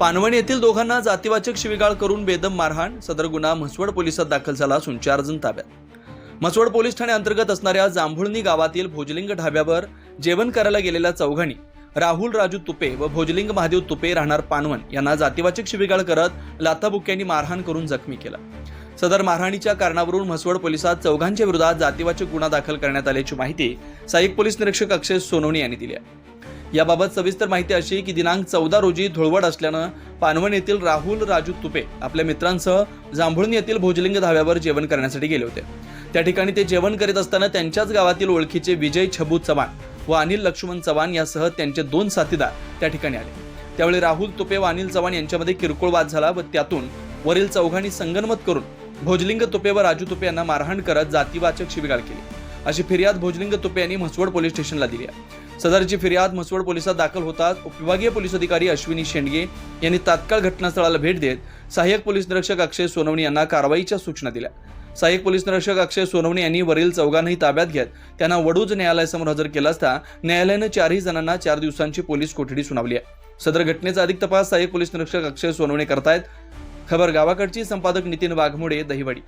पानवण येथील दोघांना जातीवाचक शिवीगाळ करून बेदम मारहाण सदर गुन्हा म्हसवड पोलिसात दाखल झाला असून चार जण ताब्यात. म्हसवड पोलीस ठाणे अंतर्गत असणाऱ्या जांभुळणी गावातील भोजलिंग ढाब्यावर जेवण करायला गेलेल्या चौघांनी राहुल राजू तुपे व भोजलिंग महादेव तुपे राहणार पानवण यांना जातीवाचक शिवीगाळ करत लाथाबुक्यांनी मारहाण करून जखमी केला. सदर मारहाणीच्या कारणावरून म्हसवड पोलिसात चौघांच्या विरोधात जातीवाचक गुन्हा दाखल करण्यात आल्याची माहिती सहाय्यक पोलीस निरीक्षक अक्षय सोनवणी यांनी दिली आहे. याबाबत सविस्तर माहिती अशी की दिनांक चौदा रोजी धुळवड असल्यानं पानवण येथील राहुल राजू तुपे आपल्या मित्रांसह जांभुळणी येथील भोजलिंग धाब्यावर जेवण करण्यासाठी गेले होते. त्या ठिकाणी ते जेवण करीत असताना त्यांच्याच गावातील ओळखीचे विजय छबू चव्हाण व अनिल लक्ष्मण चव्हाण यासह त्यांचे दोन साथीदार त्या ठिकाणी आले. त्यावेळी राहुल तुपे व अनिल चव्हाण यांच्यामध्ये किरकोळ वाद झाला व त्यातून वरील चौघांनी संगनमत करून भोजलिंग तुपे व राजू तुपे यांना मारहाण करत जातीवाचक शिबिगाळ केली. अशी फिर्याद भोजलिंग तुपे यांनी म्हसवड पोलीस स्टेशनला दिली आहे. सदरची फिर्याद म्हसवड पोलिसात दाखल होताच उपविभागीय पोलीस अधिकारी अश्विनी शेंडगे यांनी तात्काळ घटनास्थळाला भेट देत सहाय्यक पोलीस निरीक्षक अक्षय सोनवणी यांना कारवाईच्या सूचना दिल्या. सहाय्यक पोलीस निरीक्षक अक्षय सोनवणे यांनी वरील चौघांनाही ताब्यात घेत त्यांना वडूज न्यायालयासमोर हजर केला असता न्यायालयानं चारही जणांना चार दिवसांची पोलीस कोठडी सुनावली आहे. सदर घटनेचा अधिक तपास सहाय्यक पोलीस निरीक्षक अक्षय सोनवणे करतायत. खबर गावाकडची संपादक नितीन वाघमोडे दहिवडी.